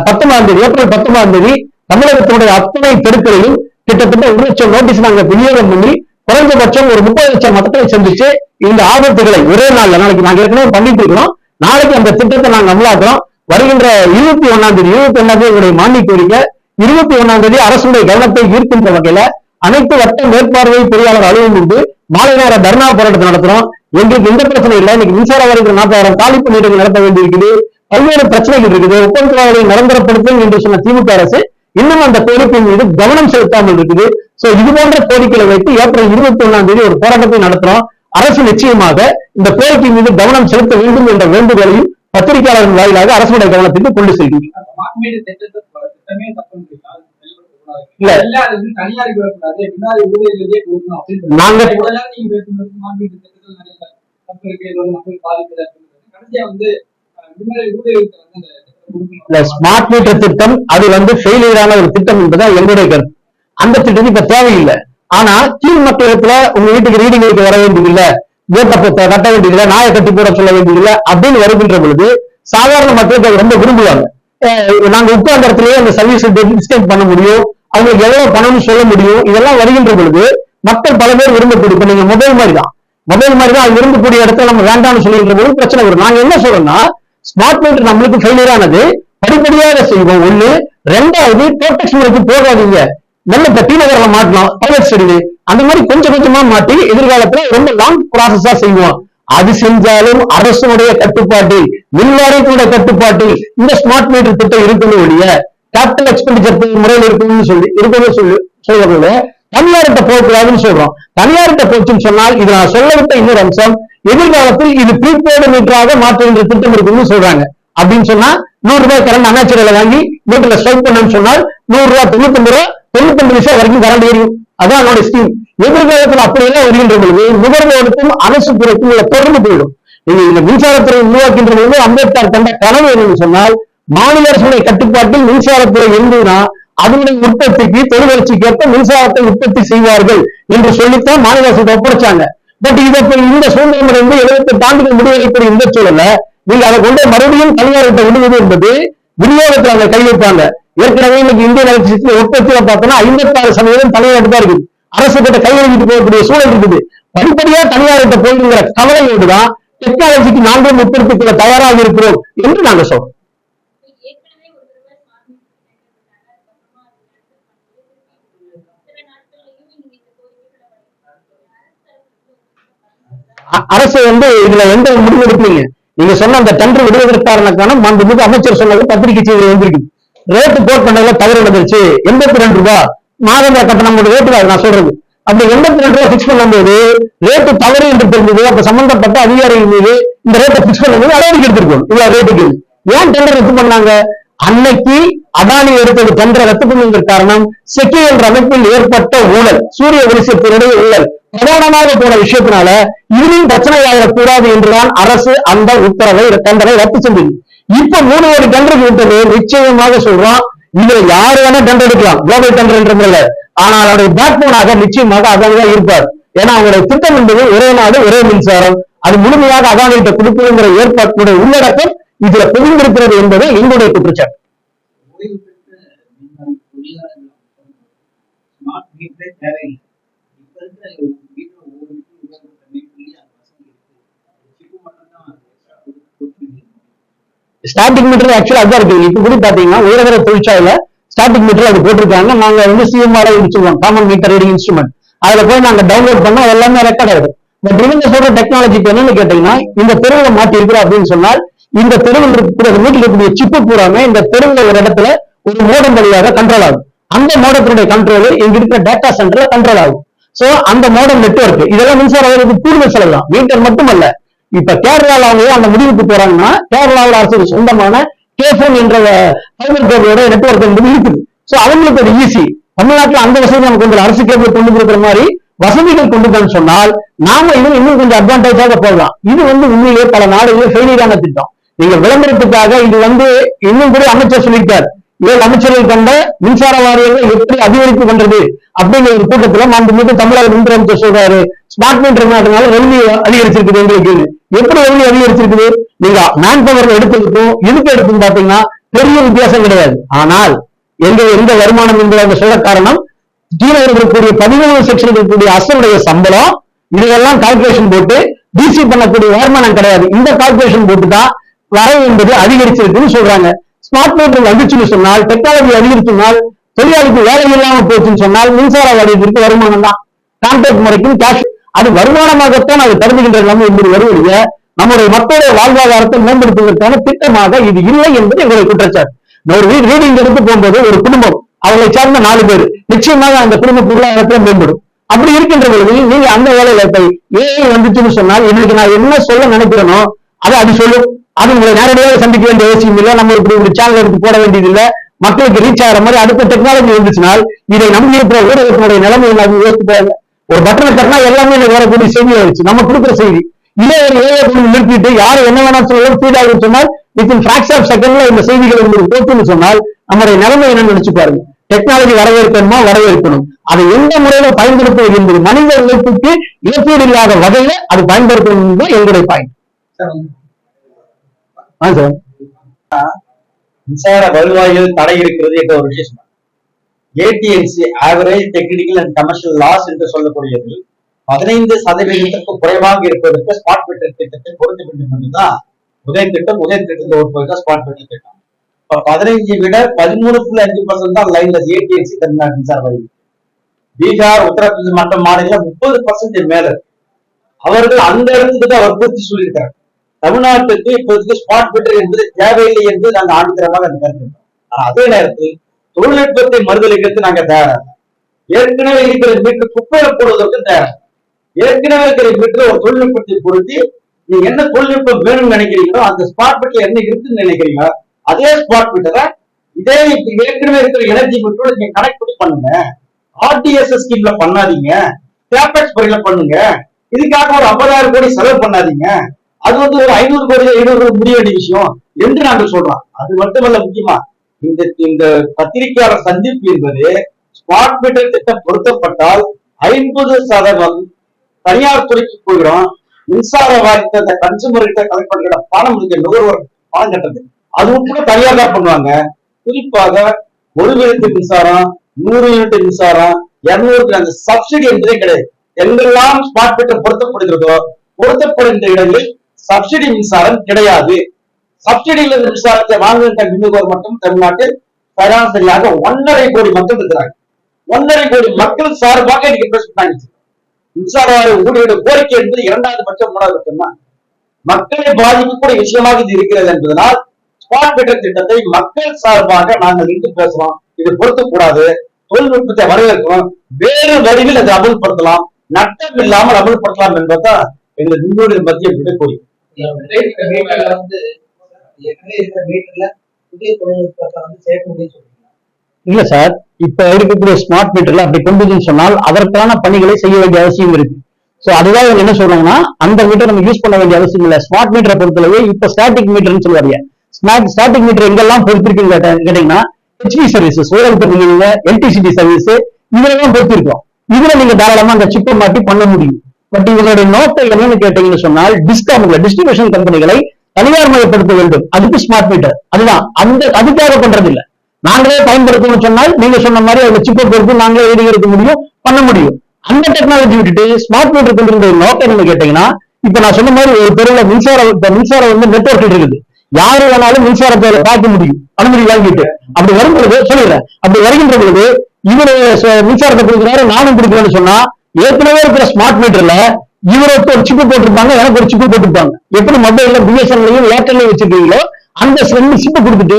பத்தொன்பதாம் தேதி ஏப்ரல் பத்தொன்பதாம் தேதி தமிழகத்தினுடைய அத்தனை தெருக்களையும் கிட்டத்தட்ட ஒரு லட்சம் நோட்டீஸ் நாங்கள் விநியோகம் பண்ணி குறைந்தபட்சம் ஒரு முப்பது லட்சம் மக்களை சந்திச்சு இந்த ஆபத்துகளை ஒரே நாள்ல நாளைக்கு நாங்கள் ஏற்கனவே பண்ணிட்டு இருக்கிறோம். நாளைக்கு அந்த திட்டத்தை நாங்கள் அமலாக்குறோம். வருகின்ற இருபத்தி ஒன்னாம் தேதி இருபத்தி ஒன்னாம் தேதி உங்களுடைய மானிய கோரிக்கை இருபத்தி ஒண்ணாம் தேதி அரசுடைய கவனத்தை ஈர்க்கின்ற வகையில அனைத்து வட்ட மேற்பார்வை பொறியாளர் அலுவலகம் முன்பு மாலை நேர தர்ணா போராட்டத்தை நடத்துறோம். எங்களுக்கு எந்த பிரச்சனை இல்லை. இன்னைக்கு மின்சார வாரியத்தில் நாற்பதாயிரம் காலி பணியிடங்கள் நடத்த வேண்டியிருக்குது. பல்வேறு பிரச்சனைகள் இருக்குது. ஒப்பந்தங்களை நிரந்தரப்படுத்தும் என்று சொன்ன திமுக அரசு இன்னும் அந்த கோரிக்கை மீது கவனம் செலுத்தாமல் இருக்குது. சோ இது போன்ற கோரிக்கைகளை வைத்து ஏப்ரல் இருபத்தி ஒண்ணாம் தேதி ஒரு போராட்டத்தை நடத்துறோம். அரசு நிச்சயமாக இந்த கோரிக்கை மீது கவனம் செலுத்த வேண்டும் என்ற வேண்டுகோளையும் பத்திரிகையாளர்கள் வாயிலாக அரசுடைய கவனத்திற்கு கொண்டு செல்கின்றனர். நாங்க- ஸ்மார்ட் மீட்டர் திட்டம் அது வந்து ஃபெயிலியரான ஒரு திட்டம் என்பதுதான் எங்களுடைய கருத்து. அந்த திட்டம் இப்ப தேவையில்லை. ஆனா கீழ் மக்களிடத்துல உங்க வீட்டுக்கு ரீடிங் வைக்க வர வேண்டியதில்லை. வேட்டப்பத்தை கட்ட வேண்டியதில்லை? நாயை கட்டி போட சொல்ல வேண்டியதில்லை அப்படின்னு வருகின்ற பொழுது சாதாரண மக்களுக்கு ரொம்ப விரும்புவாங்க. நாங்க உட்கார்ந்த இடத்துலயே அந்த சர்வீஸ் டிஸ்கவுண்ட் பண்ண முடியும். அவங்களுக்கு எவ்வளவு பணம்னு சொல்ல முடியும். இதெல்லாம் வருகின்ற பொழுது மக்கள் பல பேர் விரும்பக்கூடிய இப்ப நீங்க மொபைல் மாதிரி தான் மொபைல் மாதிரி தான் அது விரும்பக்கூடிய இடத்துல நம்ம வேண்டாம்னு சொல்லின்ற போது பிரச்சனை வரும். நாங்க என்ன சொல்றோம்னா ஸ்மார்ட் மீட்டர் நம்மளுக்கு ஃபெயிலியர் ஆனது படிப்படியாக செய்வோம். ஒண்ணு. ரெண்டாவது டோட்டக்ஸ் முறைக்கு போகாதீங்க. நல்ல இப்ப டி மாட்டலாம். பைலட் செடி அந்த மாதிரி கொஞ்சம் கொஞ்சமா மாட்டி எதிர்காலத்துல ரொம்ப லாங் ப்ராசஸா செய்வோம். அது செஞ்சாலும் அரசுடைய கட்டுப்பாட்டில் மின்வாரியத்தினுடைய கட்டுப்பாட்டில் இந்த ஸ்மார்ட் மீட்டர் திட்டம் இருக்கணும் ஒழிய கேபிட்டல் எக்ஸ்பெண்டிச்சர் முறையில் இருக்கணும்னு சொல்லி இருக்கணும்னு சொல்லி சொல்றதுல தனியார்கிட்ட போகக்கூடாதுன்னு சொல்றோம். தனியார்கிட்ட போச்சுன்னு சொன்னால் இது நான் சொல்ல விட்ட இன்னொரு அம்சம் எதிர்காலத்தில் இது ப்ரீபெய்டு மீட்டராக மாற்றுகின்ற திட்டம் இருக்குன்னு சொல்றாங்க. அப்படின்னு சொன்னா நூறு ரூபாய் கரண்ட் அண்ணாச்சிரையில வாங்கி வீட்டுல ஸ்ட்ரைக் பண்ணணும்னு சொன்னால் நூறு ரூபாய் தொண்ணூத்தொன்பது ரூபாய் தொண்ணூத்தொன்பது நிமிஷம் வரைக்கும் கரண்ட் ஏறியும் அதான் என்னோட ஸ்கீம் எதிர்காலத்தில் அப்படியெல்லாம் வருகின்ற பொழுது நுகர்வோருக்கும் அரசு துறைக்கும் உள்ள தொடர்பு போயிடும். நீங்க இந்த மின்சாரத்துறை உருவாக்கின்ற பொழுது அம்பேத்கர் கண்ட கனவு என்னன்னு சொன்னால் மாநில அரசுடைய கட்டுப்பாட்டில் மின்சாரத்துறை இருந்ததுன்னா அதனுடைய உற்பத்திக்கு தொழிற்சிக்கு ஏற்ப மின்சாரத்தை உற்பத்தி செய்வார்கள் என்று சொல்லித்தான் மாநில அரசு ஒப்படைச்சாங்க. பட் இதை இந்த சுதந்திரம் வந்து எழுபத்தி ஆண்டுகள் முடிவெடுக்கிற இந்த சூழல்ல நீங்க அதை கொண்டு மறுபடியும் தனியார்கிட்ட விடுவது என்பது விநியோகத்தில் அவங்க கை வைப்பாங்க ஏற்கனவே இன்னைக்கு இந்திய எலக்ட்ரிசிட்டி உற்பத்தியில பார்த்தோம்னா ஐம்பத்தாறு சதவீதம் தனியார்கிட்ட தான் இருக்குது. அரசு கிட்ட கை போகக்கூடிய சூழல் இருக்குது. படிப்படியா தனியார்கிட்ட போயிருங்கிற கவலை தான் டெக்னாலஜிக்கு நாங்களும் உற்பத்திக்குள்ள தயாராக இருக்கிறோம் என்று நாங்க சொல்றோம் அரசு வந்து இதுல எந்த முடிவு எடுப்பீங்க நீங்க சொன்ன அந்த டெண்டர் விடுவதற்கான மாண்புமிகு அமைச்சர் சொன்னது பத்திரிகை செய்தி வந்திருக்கு. ரேட்டு போட் பண்ணதுல தவறு நடந்துருச்சு. எண்பத்தி ரெண்டு ரூபாய் மாதாந்திர கட்டணம் ரேட்டு நான் சொல்றது. அப்படி எண்பத்தி ரெண்டு ரூபாய் பிக்ஸ் பண்ணும்போது ரேட்டு தவறு என்று தெரிஞ்சது. அப்ப சம்பந்தப்பட்ட அதிகாரிகள் மீது இந்த ரேட்டை பிக்ஸ் பண்ணும்போது நடவடிக்கை எடுத்திருக்கோம். இவ்வளவு ரேட்டுக்கு ஏன் டெண்டர் ரத்து பண்ணாங்க? அன்னைக்கு அதானி எடுத்தது டெண்டரை ரத்து பண்ணுவதற்கு காரணம் செக்கி என்ற அமைப்பில் ஏற்பட்ட ஊழல். சூரிய வெளிச்சத்தினுடைய ஊழல். பிரதானமாக போன விஷயத்தினால இனியும் பிரச்சனை ஆகக்கூடாது என்றுதான் அரசு அந்த உத்தரவை டெண்டரை ரத்து செஞ்சது. இப்ப மூணு கோடி டெண்டர் கொடுத்தது நிச்சயமாக சொல்றோம் இதுல யாரு வேணா டெண்டர் எடுக்கலாம். குளோபல் டெண்டர் என்ற ஆனால் அவருடைய பேக் போனாக நிச்சயமாக அதானிதான் இருப்பார். ஏன்னா அவங்களுடைய திட்டம் என்பது ஒரே நாடு ஒரே மின்சாரம். அது முழுமையாக அதானிகிட்ட கொடுக்கணுங்கிற ஏற்பாட்டுடைய உள்ளடக்கம் இதுல புரிந்திருக்கிறது என்பது எங்களுடைய குற்றச்சாட்டு. தேவையில்லை இப்ப இருக்கிற ஒரு வீட்டுல ஒவ்வொரு வீட்டுல உபயோகப்படுற மீட்டர்லயே அது வசதி இருக்கு சிப்பு மட்டும் தான் எக்ஸ்ட்ரா கொடுத்து ஸ்டாட்டிக் மீட்டர் ஆக்சுவலா அதான் இருக்கு. இப்ப கூட பாத்தீங்கன்னா உயரகர தொழிற்சாலையில ஸ்டாட்டிக் மீட்டர் அது போட்டிருக்காங்க. நாங்க வந்து சிஎம்ஆர் சொல்லுவோம் காமன் மீட்டர் ரீடிங் இன்ஸ்ட்ருமெண்ட் அதுல போய் நாங்க டவுன்லோட் பண்ணா எல்லாமே ரெக்கார்ட் ஆயிடும். பட் இவங்க சொல்ற டெக்னாலஜி என்னன்னு கேட்டீங்கன்னா இந்த தெருவில் மாட்டி இருக்கிறோம் அப்படின்னு சொன்னால் இந்த தெருவில் இருக்கக்கூடிய வீட்டில் இருக்கக்கூடிய சிப்பு பூராமே இந்த தெருவில் ஒரு இடத்துல ஒரு மோடம் வழியாக கண்ட்ரோல் ஆகும். அந்த மோடத்தினுடைய கண்ட்ரோல் இங்க இருக்கிற டேட்டா சென்டர்ல கண்ட்ரோல் ஆகும். சோ அந்த மோடம் நெட்ஒர்க் இதெல்லாம் மின்சார வாரியத்துக்கு கூடுதல் செலவு தான். மீட்டர் மட்டுமல்ல. இப்ப கேரளாவில அந்த முடிவுக்கு போறாங்கன்னா கேரளாவில் அரசுக்கு சொந்தமான கேஃபோன் என்ற ஃபைபர் கேபிளோட நெட்ஒர்க் வந்து இருக்குது சோ அவங்களுக்கு அது ஈஸி தமிழ்நாட்டுல அந்த வசதி நமக்கு கொஞ்சம் அரசு கேபிள் கொண்டு கொடுக்குற மாதிரி வசதிகள் கொண்டு வந்து சொன்னால் நாம இன்னும் இன்னும் கொஞ்சம் அட்வான்டேஜாக போகலாம் இது வந்து உண்மையிலே பல நாடுகளில் ஃபெயிலியரான திட்டம். நீங்க விளம்பரத்துக்காக இது வந்து இன்னும் கூட அமைச்சர் சொல்லியிருக்கார். ஏழு அமைச்சர்கள் கொண்ட மின்சார வாரியங்களை எப்படி அதிகரிப்பு பண்றது? அப்படிங்கிற ஒரு கூட்டத்துல மாண்புமிகு தமிழக மின்துறை அமைச்சர் சொல்றாரு. ஸ்மார்ட் மீட்டர் மாட்டினால ரெவன்யூ அதிகரிச்சிருக்குது எங்களுக்கு எப்படி ரெவன்யூ அதிகரிச்சிருக்குது? நீங்க மேன் பவர் எடுத்ததுக்கும் இதுக்கு எடுத்துக்கும் பாத்தீங்கன்னா பெரிய வித்தியாசம் கிடையாது. ஆனால் எங்க எந்த வருமானம் என்பதை அந்த சொல்ல காரணம் கீழே இருக்கக்கூடிய பதிமூணு செக்ஷன் இருக்கக்கூடிய அசலுடைய சம்பளம் இதெல்லாம் கால்குலேஷன் போட்டு டிசி பண்ணக்கூடிய வருமானம் கிடையாது. இந்த கால்குலேஷன் போட்டு தான் வரவு என்பது அதிகரிச்சிருக்குன்னு சொல்றாங்க. ஸ்மார்ட் மீட்டர் வந்துச்சுன்னு சொன்னால் டெக்னாலஜி அதிகரிச்சுனால் தொழிலாளிக்கு வேலை இல்லாம போச்சுன்னு சொன்னால் மின்சார வாரியத்திற்கு வருமானம் தான். கான்ட்ராக்ட் முறைக்கும் கேஷ் அது வருமானமாகத்தான் அது கருதுகின்ற நம்ம என்பது வருவதில்லை நம்முடைய மக்களுடைய வாழ்வாதாரத்தை மேம்படுத்துவதற்கான திட்டமாக இது இல்லை என்பது எங்களுடைய குற்றச்சாட்டு. ஒரு வீடு ரீடிங் எடுத்து போகும்போது ஒரு குடும்பம் அவங்களை சார்ந்த நாலு பேர் நிச்சயமாக அந்த குடும்ப பொருளாதாரத்துல மேம்படும். அப்படி இருக்கின்ற பொழுது நீங்க அந்த வேலையில போய் ஏஐ வந்துச்சுன்னு சொன்னால் இன்னைக்கு நான் என்ன சொல்ல நினைக்கிறேனோ அதை அது சொல்லும். அது உங்களை நேரடியாக சந்திக்க வேண்டிய அவசியம் இல்லை. நம்ம இப்படி ஒரு சேனல் எடுத்து போட வேண்டியது இல்லை மக்களுக்கு ரீச் ஆகிற மாதிரி அடுத்த டெக்னாலஜி வந்துச்சுனால் இதை நம்பி இருக்கிற ஊடகத்தினுடைய நிலைமை யோசித்து பாருங்க. ஒரு பட்டனை தட்டினா எல்லாமே வரக்கூடிய செய்தி ஆயிடுச்சு நம்ம கொடுக்குற செய்தி. இதே ஒரு கொண்டு நிறுத்திட்டு யாரு என்ன வேணாம் சொல்லலாம் ஃபீட் சொன்னால் வித்தின் ஃபிராக்ஸ் ஆஃப் செகண்ட்ல இந்த செய்திகள் உங்களுக்கு போட்டுன்னு சொன்னால் நம்முடைய நிலைமை என்னன்னு நினைச்சு பாருங்க. டெக்னாலஜி வரவேற்கணுமா? வரவேற்கணும். அதை எந்த முறையில பயன்படுத்துவது என்பது மனித உழைப்புக்கு இழப்பீடு இல்லாத வகையில அது பயன்படுத்தணும் என்பது எங்களுடைய பாயிண்ட் ஆ சார். மின்சார வருவாயில் தடை இருக்கிறது என்ற ஒரு விஷயம் சொன்னாங்க. AT&C average technical and commercial loss என்று சொல்லக்கூடியது பதினைந்து சதவீதத்திற்கு குறைவாக இருப்பதற்கு ஸ்பாட் மீட்டர் திட்டத்தை பொருத்த வேண்டும் என்றுதான் உதய திட்டம் உதய திட்டத்தில் ஒரு பகுதி தான் ஸ்மார்ட் மீட்டர் திட்டம். இப்ப பதினைஞ்சு விட பதிமூணு புள்ளி அஞ்சு பர்சன்ட் தான் லைன்ல ஏடிஎன்சி தமிழ்நாடு மின்சார வரி பீகார் உத்தரப்பிரதேசம் மற்ற மாநிலம் முப்பது பர்சன்ட் மேல இருக்கு. அவர்கள் அந்த இடத்துக்கு தான் வற்புறுத்தி சொல்லியிருக்காங்க தமிழ்நாட்டுக்கு இப்போதைக்கு ஸ்மார்ட் மீட்டர் என்பது தேவையில்லை என்று நாங்கள் ஆணித்தரமாக அந்த கருத்து ஆனா அதே நேரத்தில் தொழில்நுட்பத்தை மறுதளிக்கிறது நாங்க தயாரா ஏற்கனவே இருக்கிற மீட்டர் குப்பையில போடுவதற்கு தயாரா ஏற்கனவே இருக்கிற மீட்டர் ஒரு தொழில்நுட்பத்தை பொருத்தி நீங்க என்ன தொழில்நுட்பம் வேணும்னு நினைக்கிறீங்களோ அந்த ஸ்மார்ட் மீட்டர் என்ன இருக்குன்னு நினைக்கிறீங்களோ அதே ஸ்மார்ட் மீட்டரை இதே ஏற்கனவே இருக்கிற எனர்ஜி மீட்டரோட நீங்க கனெக்ட் பண்ணி பண்ணுங்க. ஆர்டிஎஸ்எஸ் ஸ்கீம்ல பண்ணாதீங்க. கேபெக்ஸ் முறையில பண்ணுங்க. இதுக்காக ஒரு ஐம்பதாயிரம் கோடி செலவு பண்ணாதீங்க. அது வந்து ஒரு ஐநூறு கோடி ஐநூறு கோடி முடிய வேண்டிய விஷயம் என்று நாங்கள் சொல்றோம். அது மட்டுமல்ல முக்கியமா இந்த இந்த பத்திரிகையாளர் சந்திப்பு என்பது ஸ்மார்ட் மீட்டர் திட்டம் பொருத்தப்பட்டால் ஐம்பது சதவீதம் தனியார் துறைக்கு போகிறோம் மின்சார வாரியத்தை அந்த கன்சூமர் கிட்ட கலெக்ட் பண்ணுற பணம் இருக்கு. நுகர்வோர் பணம் கட்டுறது. அதுவும் கூட தனியார் தான் பண்ணுவாங்க. குறிப்பாக ஒரு யூனிட் மின்சாரம் நூறு யூனிட் மின்சாரம் இருநூறு அந்த சப்சிடி என்பதே கிடையாது. எங்கெல்லாம் ஸ்மார்ட் மீட்டர் பொருத்தப்படுகிறதோ பொருத்தப்படுகின்ற இடங்களில் சப்சிடி மின்சாரம் கிடையாது. சப்சிடியில் இருந்த மின்சாரத்தை வாங்குகின்ற மின்னுகோர் மட்டும் தமிழ்நாட்டில் சராசரியாக ஒன்றரை கோடி மக்கள் இருக்கிறாங்க ஒன்றரை கோடி மக்கள் சார்பாக இன்னைக்கு பிரஸ் பண்ணாங்க மின்சார வாரிய ஊழியருடைய கோரிக்கை என்பது இரண்டாவது பட்சம் மூணாவது பட்சம் தான். மக்களை பாதிக்கக்கூடிய விஷயமாக இது இருக்கிறது என்பதனால் ஸ்மார்ட் மீட்டர் திட்டத்தை மக்கள் சார்பாக நாங்கள் நின்று பேசுறோம். இது பொருத்தக்கூடாது. தொழில்நுட்பத்தை வரவேற்கிறோம். வேறு வடிவில் அதை அமல்படுத்தலாம். நட்டம் இல்லாமல் அமல்படுத்தலாம் என்பதுதான் எங்கள் முன்னோடி மத்திய விடக்கூடிய வந்து ஏற்கனவே இருக்கிற புதிய தொழில்நுட்பத்தை வந்து சேர்க்க சொல்றீங்க இல்ல சார் இப்ப இருக்கக்கூடிய ஸ்மார்ட் மீட்டர்ல அப்படி கொண்டு சொன்னால் அதற்கான பணிகளை செய்ய வேண்டிய அவசியம் இருக்கு. சோ அதுதான் இவங்க என்ன சொல்றாங்கன்னா அந்த மீட்டர் நம்ம யூஸ் பண்ண வேண்டிய அவசியம் இல்ல. ஸ்மார்ட் மீட்டரை பொறுத்தளவு இப்ப ஸ்டாட்டிக் மீட்டர்னு சொல்லுவாங்க ஸ்டாட்டிக் மீட்டர் எங்கெல்லாம் பொறுத்திருக்குன்னு கேட்டீங்கன்னா ஹெச்பி சர்வீசஸ் பெருமையில என்டிசிட்டி சர்வீஸ் இதெல்லாம் பொறுத்திருக்கோம். இதுல நீங்க தாராளமா அந்த சிப்பை மாட்டி பண்ண முடியும். பட் இவங்களுடைய நோக்கம் என்னன்னு கேட்டீங்கன்னு சொன்னால் டிஸ்காம்களை டிஸ்ட்ரிபியூஷன் கம்பெனிகளை தனியார் மயப்படுத்த வேண்டும். அதுக்கு ஸ்மார்ட் மீட்டர் அதுதான். அந்த அதுக்காக பண்றது இல்ல நாங்களே பயன்படுத்தணும்னு சொன்னால் நீங்க சொன்ன மாதிரி அந்த சிப்பை பொறுத்து நாங்களே எடுக்க முடியும் பண்ண முடியும். அந்த டெக்னாலஜி விட்டுட்டு ஸ்மார்ட் மீட்டர் கொண்டு இருந்த நோக்கம் என்னன்னு கேட்டீங்கன்னா இப்ப நான் சொன்ன மாதிரி ஒரு தெருவில் மின்சார மின்சாரம் வந்து நெட்வொர்க் இருக்குது. யாரு வேணாலும் மின்சாரத்தை பார்க்க முடியும். அனுமதி வாங்கிட்டு. அப்படி வரும் பொழுது சொல்லிடுறேன். அப்படி வருகின்ற பொழுது இவரு மின்சாரத்தை கொடுக்குறாரு நானும் கொடுக்குறேன்னு சொன்னா ஏற்கனவே இருக்கிற ஸ்மார்ட் மீட்டர்ல இவருக்கு ஒரு சிப்பு போட்டிருப்பாங்க எனக்கு ஒரு சிப்பு போட்டிருப்பாங்க. எப்படி மொபைல்ல பிஎஸ்என்லையும் ஏர்டெல்லையும் வச்சிருக்கீங்களோ அந்த ரெண்டு சிப்பு கொடுத்துட்டு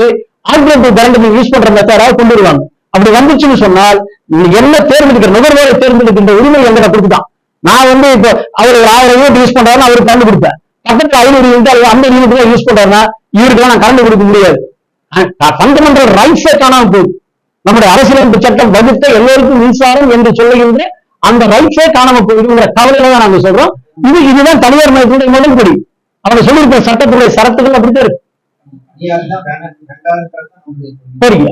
ஆல்டர்னேட்டிவ் கரண்ட் நீங்க யூஸ் பண்ற மெத்தடாக கொண்டு வருவாங்க. அப்படி வந்துச்சுன்னு சொன்னால் நீங்க என்ன தேர்ந்தெடுக்கிற நுகர்வோரை தேர்ந்தெடுக்கின்ற உரிமை எங்கிட்ட கொடுத்துட்டான்? நான் வந்து இப்போ அவர் ஒரு ஆயிரம் யூனிட் யூஸ் பண்றாருன்னு அவருக்கு கண்டு கொடுப்பேன். பக்கத்துல ஐநூறு யூனிட் அல்லது ஐம்பது யூனிட் தான் யூஸ் பண்றாருன்னா இவருக்கு நான் கரண்ட் கொடுக்க முடியாது. ஃபண்டமெண்டல் ரைட்ஸே காணாம போகுது. நம்முடைய அரசியலமைப்பு சட்டம் வகுத்த எல்லோருக்கும் மின்சாரம் என்று சொல்லுகின்ற அந்த ரைட்ஸே காணாம போகுதுங்கிற கவலையில தான் நாங்க சொல்றோம். இது இதுதான் தனியார் மையத்தினுடைய முதல் படி அவங்க சொல்லியிருக்க சட்டத்துடைய சரத்துகள் அப்படித்தான் இருக்கு. சரிங்க.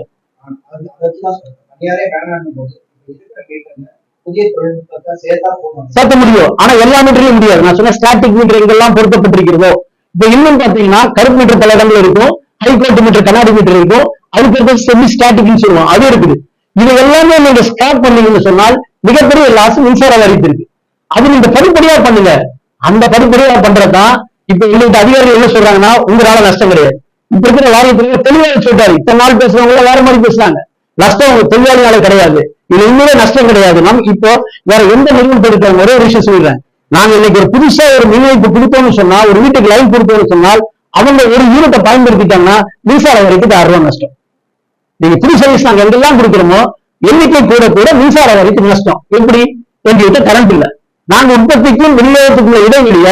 முடியும். ஆனா எல்லா மீட்டரையும் முடியாது. நான் சொன்ன ஸ்டாட்டிக் மீட்டர் எங்கெல்லாம் பொருத்தப்பட்டிருக்கிறதோ. இப்ப இன்னும் பாத்தீங்கன்னா கருப்பு மீட்டர் பல இடங்கள் இருக்கும் ஹைகோர்ட் மீட்டர் கண்ணாடி மீட்டர் இருக்கும். அதுக்கு செமி ஸ்டாட்டிக்னு சொல்லுவோம். அது இருக்குது. இது எல்லாமே நீங்க ஸ்டார்ட் பண்ணீங்கன்னு சொன்னால் மிகப்பெரிய லாஸ் மின்சார வாரியத்து இருக்கு. அது நீங்க படிப்படியா பண்ணுங்க. அந்த படிப்படியா பண்றதுதான் இப்ப எங்களுக்கு அதிகாரிகள் என்ன சொல்றாங்கன்னா உங்களால நஷ்டம் கிடையாது. இப்ப இருக்கிற வாரியத்துல தெளிவாக சொல்றாரு. இத்தனை நாள் பேசுறவங்க வேற மாதிரி பேசுறாங்க. நஷ்டம் உங்க தொழிலாளியால கிடையாது. இது உண்மையிலே நஷ்டம் கிடையாது. நம்ம இப்போ வேற எந்த நிறுவனத்தை இருக்காங்க ஒரே ஒரு விஷயம் சொல்றேன் நாங்க இன்னைக்கு ஒரு புதுசா ஒரு மின்வைப்பு கொடுத்தோம்னு சொன்னா ஒரு வீட்டுக்கு லைன் கொடுத்தோம்னு சொன்னால் அவங்க ஒரு யூனிட்டை பயன்படுத்திட்டாங்கன்னா மின்சார வரைக்கும் ஆறு ரூபாய் நஷ்டம். நீங்க புது சர்வீஸ் நாங்க எங்கெல்லாம் கொடுக்குறோமோ எண்ணிக்கை கூட கூட மின்சார வரைக்கும் நஷ்டம். எப்படி? எங்ககிட்ட கரண்ட் இல்லை. நாங்க உற்பத்திக்கும் விநியோகத்துக்குள்ள இடைவெளிய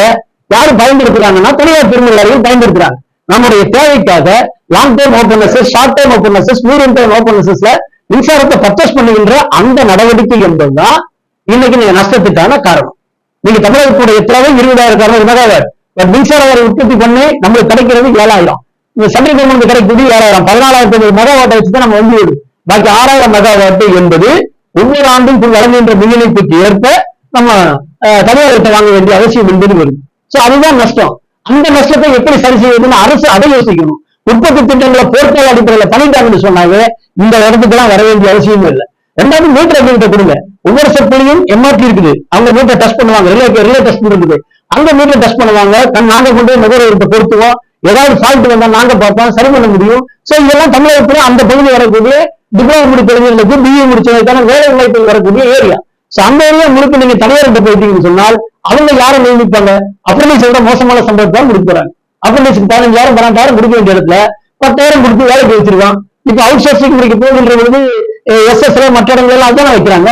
யாரும் பயன்படுத்துறாங்கன்னா தனியார் பெருநிலைகள் பயன்படுத்துறாங்க. நம்முடைய தேவைக்காக long time open access short time open access medium time ஓப்பனஸஸ்ல மின்சாரத்தை பர்ச்சேஸ் பண்ணுகின்ற அந்த நடவடிக்கை என்பதுதான் இன்னைக்கு நீங்க நஷ்டத்துக்கான காரணம். நீங்க தமிழகத்துடைய தேவை இருபதாயிரம் அறுநூறு மெகாவாட் பட் மின்சார வாரி உற்பத்தி பண்ணி நம்மளுக்கு கிடைக்கிறது ஏழாயிரம். இந்த சென்ட்ரல் கவர்மெண்ட் கிடைக்கக்கூடிய ஏழாயிரம். பதினாலாயிரத்தி மெகாவாட்டை வச்சு தான் நம்ம வந்து பாக்கி ஆறாயிரம் மெகாவாட் என்பது ஒவ்வொரு ஆண்டும் வழங்குகின்ற மின் இணைப்புக்கு ஏற்ப நம்ம அஹ், தனியார்கிட்ட வாங்க வேண்டிய அவசியம் என்பது வருது சோ அதுதான் நஷ்டம். அந்த நஷ்டத்தை எப்படி சரி செய்வதுன்னு அரசு அதை யோசிக்கணும். உற்பத்தி திட்டங்களை போர்க்கால அடிப்படையில் பண்ணிட்டாங்கன்னு சொன்னாங்க. இந்த இடத்துக்குலாம் வர வேண்டிய அவசியமும் இல்லை. ரெண்டாவது மீட்டர் கிட்ட கொடுங்க. ஒவ்வொரு செட்லையும் எம்ஆர்டி இருக்குது. அவங்க மீட்டர் டெஸ்ட் பண்ணுவாங்க. ரிலே ரிலே டெஸ்ட் இருக்குது. அங்க மீட்டர் டெஸ்ட் பண்ணுவாங்க. கண் நாங்க கொண்டு போய் நுகர்வோர்கிட்ட பொருத்துவோம். ஏதாவது ஃபால்ட் வந்தா நாங்க பார்ப்போம். சரி பண்ண முடியும். சோ இதெல்லாம் தமிழகத்துல அந்த பகுதி வரக்கூடிய டிப்ளமோ முடித்த இளைஞர்களுக்கு பிஏ முடிச்சவங்களுக்கான வேலை வாய்ப்பு வரக்கூடிய ஏரியா சோ அந்த ஏரியா முழுக்க நீங்க தனியார்கிட்ட போயிட்டீங்கன்னு சொன்னால் அவங்க யாரை நியமிப்பாங்க? அப்படின்னு சொல்ற மோசமான சம்பளத்தை தான் கொடுக்க போறாங்க. அப்ரண்டிஸ்க்கு பதினஞ்சாயிரம் பன்னெண்டாயிரம் கொடுக்க வேண்டிய இடத்துல பத்தாயிரம் கொடுத்து வேலைக்கு வச்சிருக்கான் இப்ப அவுட் சோர்சிங் முடிக்க போகின்ற பொழுது எஸ்எஸ்ல மற்ற இடங்கள் எல்லாம் அதான் வைக்கிறாங்க.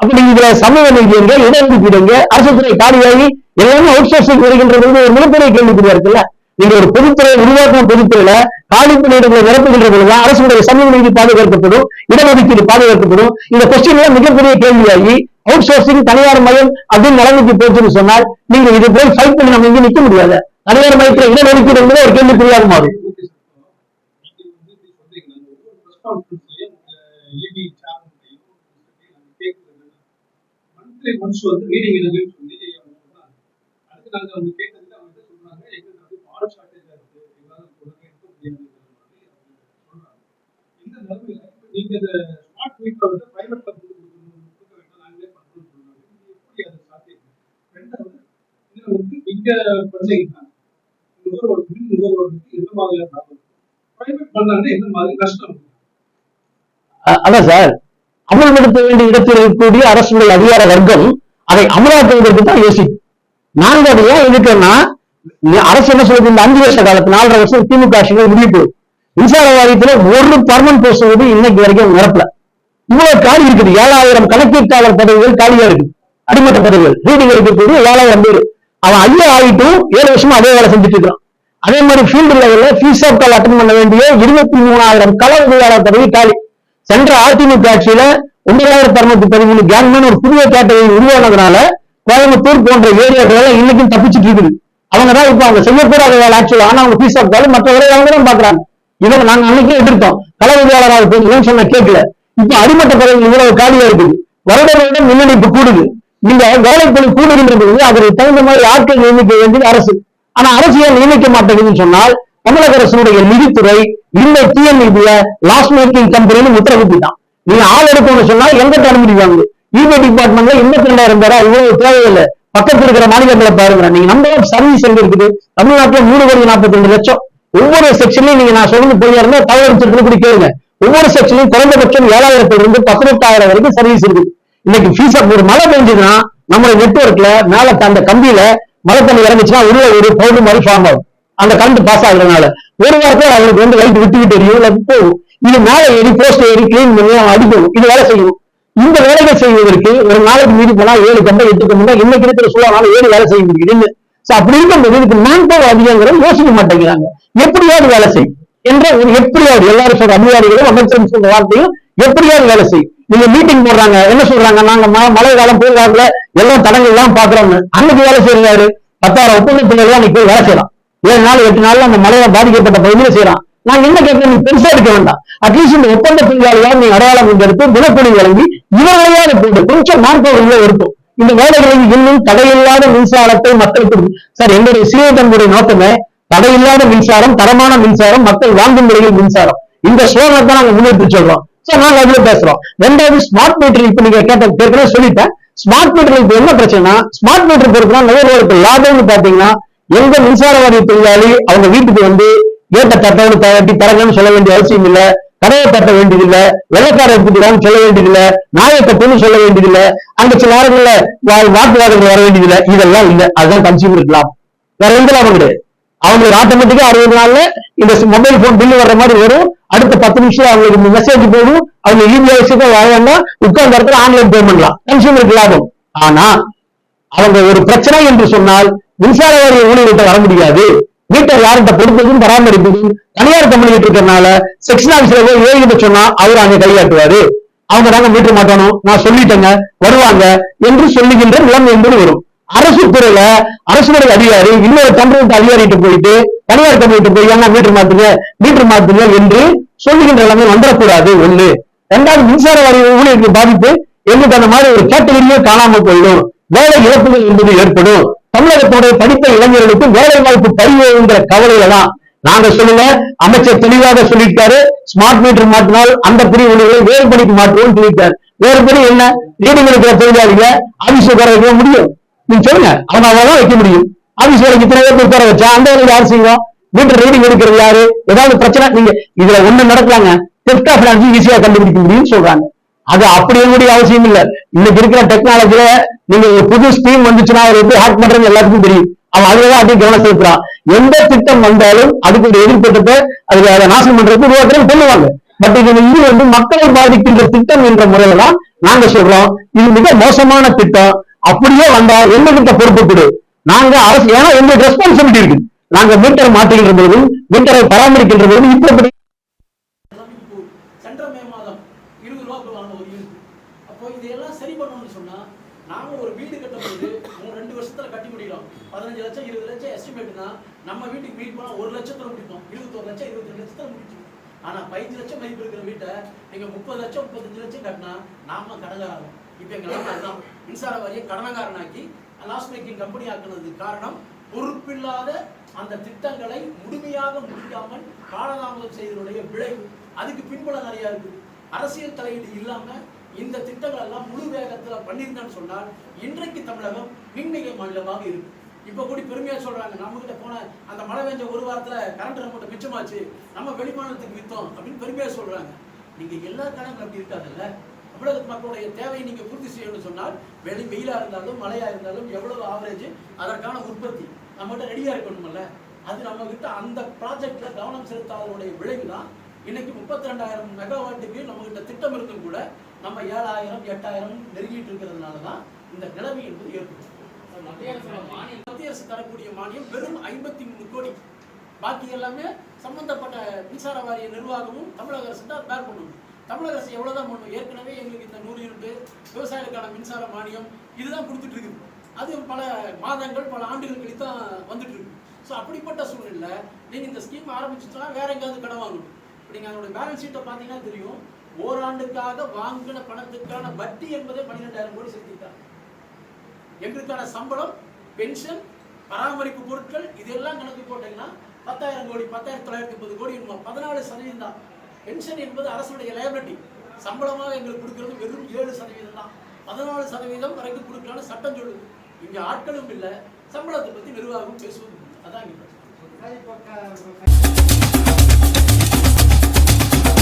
அப்ப நீங்க இதுல சமூக நீதிங்க இடஒதுக்கீடுங்க அரசு துறை காலியாகி எல்லாமே அவுட் சோர்சிங் வருகின்ற பொழுது ஒரு மிகப்பெரிய கேள்விக்குறியா இருக்குல்ல? நீங்க ஒரு பொதுத்துறை உருவாக்கும் பொதுத்துறையில காலி பணியிடங்களை நிரப்புகின்ற பொழுது அரசுடைய சமூக நீதி பாதுகாக்கப்படும் இடஒதுக்கீடு பாதுகாக்கப்படும். இந்த கொஸ்டின் எல்லாம் மிகப்பெரிய கேள்வியாகி அவுட் சோர்சிங் தனியார் மயம் அப்படின்னு நிலைமைக்கு போச்சுன்னு சொன்னால் நீங்க இது போய் ஃபைட் பண்ணி நம்ம இங்கே நிக்க முடியாது. தனியார் மயத்துல இடஒதுக்கீடு என்பது ஒரு கேள்விக்குறியாக மாறும். மந்த்லி ஒன்ஸ் வந்து மீட்டிங் இருக்குன்னு நாங்க அவங்க என்ன சொல்றாங்க எங்களுக்கு வந்து பால் ஷார்டேஜா இருக்கு எங்களால ஒழுங்கா இருக்க முடியாதுங்கிற மாதிரி அவங்க சொல்றாங்க இந்த நிலைமையில இப்ப நீங்க இந்த ஸ்மார்ட் மீட்டர் வந்து பிரைவேட்ல கொண்டு கொடுக்கணும் கொடுக்க வேண்டாம் நாங்களே பண்றோம்னு சொல்றாங்க இது எப்படி அது சாத்தியம் ரெண்டாவது இதுல வந்து நீங்க பண்ணீங்கன்னா நுகர்வோர் மின் நுகர்வோருக்கு எந்த மாதிரியான லாபம் பிரைவேட் பண்ணாங்கன்னா எந்த மாதிரி நஷ்டம் இருக்கும்? அ- அதான் சார். அமல்படுத்த வேண்டிய இடத்தில் இருக்கக்கூடிய அரசுடைய அதிகார வர்க்கம் அதை அமலாக்குவதற்கு தான் யோசிக்கும். நாங்க அதை ஏன் எதிர்க்கிறோம்னா நீ- அரசு என்ன சொல்றது இந்த அஞ்சு வருஷ காலத்து நாலரை வருஷம் திமுக ஆட்சிகள் முடிவு போகுது மின்சார வாரியத்துல ஒரு பர்மனன்ட் போஸ்ட் வந்து இன்னைக்கு வரைக்கும் நிரப்பல. இவ்வளவு காலி இருக்குது. ஏழாயிரம் கணக்கீட்டாளர் பதவிகள் காலியா இருக்கு. அடிமட்ட பதவிகள். ரீடிங் இருக்கக்கூடிய ஏழாயிரம் பேர். அவன் ஐயா ஆகிட்டும் ஏழு வருஷமா அதே வேலை செஞ்சுட்டு இருக்கான் அதே மாதிரி ஃபீல்டு லெவலில் ஃபீஸ் ஆஃப் கால் அட்டன் பண்ண வேண்டிய இருபத்தி மூணாயிரம் கள உதவியாளர் பதவி காலி. சென்ற அதிமுக ஆட்சியில ஒன்பதாயிரத்தி அறுநூத்தி பதிமூணு கேங்மேன் ஒரு புதிய கேட்டகரி உருவானதுனால கோயம்புத்தூர் போன்ற ஏரியாக்கள் எல்லாம் இன்னைக்கும் தப்பிச்சிட்டு இருக்குது. அவங்க தான் இப்ப அவங்க செய்யக்கூடாத வேலை ஆக்சுவலா ஆனா அவங்க ஃபீஸ் ஆஃப் கால் மற்ற வேலையை அவங்க தான் பாக்குறாங்க இதை நாங்க அன்னைக்கே எதிர்த்தோம். கள உதவியாளராக போகுதுன்னு சொன்ன கேட்கல. இப்ப அடிமட்ட பதவி இவ்வளவு காலியா இருக்குது. வருடம் முன்னணிப்பு கூடுது. நீங்க வேலைப்பொழு கூடுகின்ற பொழுது அதற்கு தகுந்த மாதிரி ஆட்கள் நியமிக்க வேண்டியது அரசு. ஆனா அரசு ஏன் நியமிக்க மாட்டேங்குதுன்னு சொன்னால் தமிழக அரசுடைய நிதித்துறை இந்த டிஎன்இபிய லாஸ் மேக்கிங் கம்பெனின்னு உத்தரவிட்டுட்டான். நீங்க ஆள் எடுக்கணும்னு சொன்னா எங்கிட்ட அனுமதி வாங்குது இபி டிபார்ட்மெண்ட்ல எண்பத்தி ரெண்டாயிரம் பேரா இவ்வளவு தேவையில்லை. பக்கத்துல இருக்கிற மாநிலங்களை பாருங்க. நீங்க நம்ம சர்வீஸ் எங்க இருக்குது? தமிழ்நாட்டுல மூணு கோடி நாற்பத்தி ரெண்டு லட்சம். ஒவ்வொரு செக்ஷன்லையும் நீங்க நான் சொல்லுங்க போய் இருந்தா தகவல் கூட கேளுங்க. ஒவ்வொரு செக்ஷன்லையும் குறைந்தபட்சம் ஏழாயிரத்துல இருந்து பதினெட்டாயிரம் வரைக்கும் சர்வீஸ் இருக்குது இன்னைக்கு ஃபீஸ் ஒரு மழை பெஞ்சதுன்னா நம்மளோட நெட்ஒர்க்ல மேல அந்த கம்பியில மழை தண்ணி இறங்குச்சுன்னா உள்ள ஒரு பவுடர் மாதிரி ஃபார்ம் ஆகும். அந்த கரண்ட் பாஸ் ஆகுறதுனால. ஒரு வாரத்தை அவங்களுக்கு வந்து லைட் விட்டு விட்டு எரியும் இல்ல போகும் இது மேல ஏறி போஸ்ட் ஏறி கிளீன் பண்ணி அவன் அடிக்கணும். இது வேலை செய்யும். இந்த வேலைகள் செய்வதற்கு ஒரு நாளைக்கு மீறி போனா ஏழு கம்பை எட்டு கம்பை இன்னைக்கு இருக்கிற சூழலால ஏழு வேலை செய்ய முடியும் சோ அப்படி இருக்கும்போது இதுக்கு மேன் பவர் அதிகங்கிறது யோசிக்க மாட்டேங்கிறாங்க. எப்படியாவது வேலை செய்யும் என்ற ஒரு எப்படியாவது எல்லாரும் சொல்ற அதிகாரிகளும் அமைச்சரும் சொல்ற வார்த்தையும் எப்படியாவது வேலை செய். நீங்க மீட்டிங் போடுறாங்க என்ன சொல்றாங்க நாங்க மழை காலம் புயல் காலத்துல எல்லாம் தடங்கள் எல்லாம் பாக்குறோம் அன்னைக்கு வேலை செய்யறாரு பத்தாயிரம் ஒப்பந்தத்தில் அன்னைக்கு போய் வேலை செய்யலாம். ஏழு நாள் எட்டு நாள்ல அந்த மழையில பாதிக்கப்பட்ட பகுதியில செய்யறான் நான் என்ன கேட்கணும் நீ பெருசா எடுக்க வேண்டாம். அட்லீஸ்ட் இந்த ஒப்பந்த தொழிலாளியாக நீ அடையாளம் எடுத்து தினக்கூலி வழங்கி இவர்களையாவது போட்டு கொஞ்சம் மார்க்கவர்களே இருக்கும் இந்த வேலைகளில் இன்னும் தடையில்லாத மின்சாரத்தை மக்களுக்கு சார் எங்களுடைய சீரதனுடைய நோக்கமே தடையில்லாத மின்சாரம் தரமான மின்சாரம் மக்கள் வாங்கும் முறையில் மின்சாரம். இந்த சோழத்தை நாங்க முன்னெடுத்து சொல்றோம். சார் நாங்க அதுல பேசுறோம். ரெண்டாவது ஸ்மார்ட் மீட்டர் இப்ப நீங்க கேட்ட ஏற்கனவே சொல்லிட்டேன். ஸ்மார்ட் மீட்டர் இப்ப என்ன பிரச்சனை ஸ்மார்ட் மீட்டர் பொறுத்தனா நுகர்வோருக்கு லாபம்னு பாத்தீங்கன்னா எந்த மின்சார வாரிய தொழிலாளி அவங்க வீட்டுக்கு வந்து ஏட்ட தட்டவனு தட்டி தரங்கன்னு சொல்ல வேண்டிய அவசியம் இல்லை. கடையை தட்ட வேண்டியதில்லை வெள்ளக்கார எடுத்துக்கிறான்னு சொல்ல வேண்டியதில்லை நாயை தட்டுன்னு சொல்ல வேண்டியதில்லை அந்த சில நேரங்கள்ல வாக்குவாதங்கள் வர வேண்டியதில்லை இதெல்லாம் இல்லை. அதுதான் கன்சியூமர் லாபம் வேற எந்த லாபம் கிடையாது. அவங்களுக்கு ஆட்டோமேட்டிக்கா அறுபது நாள்ல இந்த மொபைல் போன் பில்லு வர்ற மாதிரி வரும். அடுத்த பத்து நிமிஷம் அவங்களுக்கு மெசேஜ் போகும். அவங்க இபிஐஸுக்கு வாங்க உட்கார்ந்த இடத்துல ஆன்லைன் பேமெண்ட்லாம் கன்சியூமருக்கு லாபம். ஆனா அவங்க ஒரு பிரச்சனை என்று சொன்னால் மின்சார வாரிய ஊழியர்கிட்ட வர முடியாது. வீட்டை யார்கிட்ட பொறுப்பதும் பராமரிப்பதும் தனியார் கம்பெனி இருக்கிறதுனால செக்ஷன் ஆஃபீஸ்ல போய் ஏறிட்டு சொன்னா அவர் அங்க கையாட்டுவாரு. அவங்க தாங்க மீட்டர் மாட்டணும். நான் சொல்லிட்டேங்க. வருவாங்க என்று சொல்லுகின்ற நிலைமை என்பது வரும். அரசு துறையில அரசுடைய அதிகாரி இன்னொரு தமிழக அதிகாரிட்டு போயிட்டு தனியார் கம்பெனிட்டு போய் என்ன மீட்டர் மாத்துங்க மீட்டர் மாத்துங்க என்று சொல்லுகின்ற நிலைமை வந்துடக்கூடாது. ஒண்ணு. ரெண்டாவது மின்சார வரி ஊழியருக்கு பாதிப்பு எங்களுக்கு அந்த மாதிரி ஒரு கேட்டகரியே காணாமல் போயிடும். வேலை இழப்புகள் என்பது ஏற்படும். தமிழகத்தோட படித்த இளைஞர்களுக்கு வேலை வாய்ப்பு பறிவுங்கிற கவலையில தான் நாங்க சொல்லுங்க அமைச்சர் தெளிவாக சொல்லிட்டாரு ஸ்மார்ட் மீட்டர் மாற்றினால் அந்த பிரிவு ஊழியர்களை வேறு பணிக்கு மாற்றுவோம் சொல்லிட்டாரு வேறு பணி என்ன? ரீடிங் இருக்கிற தொழிலாளிங்க ஆபீஸ் உட்கார வைக்க முடியும். நீங்க சொல்லுங்க அவங்க அவ்வளவுதான் வைக்க முடியும். ஆபீஸ் வேலைக்கு இத்தனை பேருக்கு உட்கார வச்சா அந்த வேலைக்கு யார் செய்வோம் மீட்டர் ரீடிங் எடுக்கிறது யாரு? ஏதாவது பிரச்சனை? நீங்க இதுல ஒண்ணு நடக்கலாங்க. தெஃப்ட் ஆஃப் ஈஸியா கண்டுபிடிக்க முடியும்னு சொல்றாங்க. அது அப்படி கூடிய அவசியம் இல்ல. இன்னைக்கு இருக்கிற டெக்னாலஜில நீங்க ஒரு புது ஸ்கீம் வந்துச்சுன்னா அவர் எப்படி ஹேக் பண்றது எல்லாத்துக்கும் தெரியும். அவன் அதுலதான் அப்படியே கவனம் செலுத்துறான். எந்த திட்டம் வந்தாலும் அதுக்கு ஒரு எதிர்ப்பட்டத்தை அதுல அதை நாசம் பண்றதுக்கு ஒருத்தரும் பண்ணுவாங்க. பட் இது இது வந்து மக்களை பாதிக்கின்ற திட்டம் என்ற முறையில தான் நாங்க சொல்றோம். இது மிக மோசமான திட்டம். அப்படியே வந்தா என்ன கிட்ட பொறுப்பு கொடு. நாங்க அரசு ஏன்னா எங்களுக்கு ரெஸ்பான்சிபிலிட்டி இருக்கு. நாங்க மீட்டரை மாற்றுகின்ற போதும் மீட்டரை பராமரிக்கின்ற போதும் இப்படி எல்லாமே இப்போ சென்ற மே மாதம் இருபது வாங்கின ஒரு யூனிட் அப்போ இதையெல்லாம் சரி பண்ணணும்னு சொன்னா நாம ஒரு வீடு கட்டும்போது மூணு ரெண்டு வருஷத்துல கட்டி முடியலாம். பதினஞ்சு லட்சம் இருபது லட்சம் எஸ்டிமேட்னா நம்ம வீட்டுக்கு வீடு போனா ஒரு லட்சத்துல முடிப்போம். இருபத்தொரு லட்சம் இருபத்தி ரெண்டு லட்சத்துல முடிச்சோம் ஆனா பதினஞ்சு லட்சம் மதிப்பு இருக்கிற வீட்டை நீங்க முப்பது லட்சம் முப்பத்தஞ்சு லட்சம் கட்டினா நாம கடங்காரம் இப்ப எங்க அதுதான் மின்சார வாரியை கடனக்காரனாக்கி லாஸ் மேக்கிங் கம்பெனி ஆக்குனதுக்கு காரணம் பொறுப்பில்லாத அந்த திட்டங்களை முழுமையாக முடிக்காமல் காலதாமதம் செய்ததுடைய விளைவு. அதுக்கு பின்புலம் நிறைய இருக்குது அரசியல் தலையீடு இல்லாம இந்த திட்டங்கள் எல்லாம் முழு வேகத்துல பண்ணியிருந்தான்னு சொன்னால் இன்றைக்கு தமிழகம் மின்மிகை மாநிலமாக இருக்கு. இப்ப கூட பெருமையா சொல்றாங்க நம்ம கிட்ட போன அந்த மழை பெஞ்ச ஒரு வாரத்துல கரண்ட் நம்மகிட்ட மிச்சமாச்சு நம்ம வெளிமாநிலத்துக்கு வித்தோம் அப்படின்னு பெருமையா சொல்றாங்க. நீங்க எல்லா காலங்களும் அப்படி இருக்காதுல்ல தமிழக மக்களுடைய தேவையை நீங்க பூர்த்தி செய்யணும்னு சொன்னால் வெளி வெயிலா இருந்தாலும் மழையா இருந்தாலும் எவ்வளவு ஆவரேஜ் அதற்கான உற்பத்தி. நம்மகிட்ட ரெடியா இருக்கணும்ல அது நம்ம கிட்ட அந்த ப்ராஜெக்ட்ல கவனம் செலுத்தாதனுடைய விளைவு தான் இன்னைக்கு முப்பத்தி ரெண்டாயிரம் மெகாவாட்டுக்கு நம்ம கிட்ட திட்டம் இருந்தும் கூட நம்ம ஏழாயிரம் எட்டாயிரம் நெருங்கிட்டு இருக்கிறதுனால தான் இந்த நிலைமை என்பது ஏற்படும் மத்திய அரசு மானியம். மத்திய அரசு தரக்கூடிய மானியம் வெறும் ஐம்பத்தி மூணு கோடி. பாக்கி எல்லாமே சம்பந்தப்பட்ட மின்சார வாரிய நிர்வாகமும் தமிழக அரசு தான் பேர் பண்ணணும் தமிழக அரசு எவ்வளவுதான் பண்ணும் ஏற்கனவே எங்களுக்கு இந்த நூறு யூனிட் விவசாயிகளுக்கான மின்சார மானியம் இதுதான் கொடுத்துட்டு இருக்குது. அது பல மாதங்கள் பல ஆண்டுகள் கழித்து தான் வந்துட்டு இருக்கு. ஸோ அப்படிப்பட்ட சூழ்நிலை நீங்க இந்த ஸ்கீம் ஆரம்பிச்சுட்டா வேற எங்கேயாவது கடன் வாங்கணும். நீங்கள் நீங்க அதோட பேலன்ஸ் ஷீட்டை பார்த்தீங்கன்னா தெரியும். ஓராண்டுக்காக வாங்கின பணத்துக்கான வட்டி என்பதே பன்னிரெண்டாயிரம் கோடி செலுத்திட்டாங்க எங்களுக்கான சம்பளம் பென்ஷன் பராமரிப்பு பொருட்கள் இதெல்லாம் கணக்கு போட்டீங்கன்னா பத்தாயிரம் கோடி பத்தாயிரத்தி தொள்ளாயிரத்தி முப்பது கோடி என்னமோ பதினாலு சதவீதம் தான். பென்ஷன் என்பது அரசுடைய லைபிலிட்டி சம்பளமாக எங்களுக்கு கொடுக்கிறது வெறும் ஏழு சதவீதம் தான். பதினாலு சதவீதம் வரைக்கும் கொடுக்கலாம்னு சட்டம் சொல்லுது. இங்கே ஆட்களும் இல்லை சம்பளத்தை பற்றி நிர்வாகம் பேசுவது இல்லை. அதான் இங்கே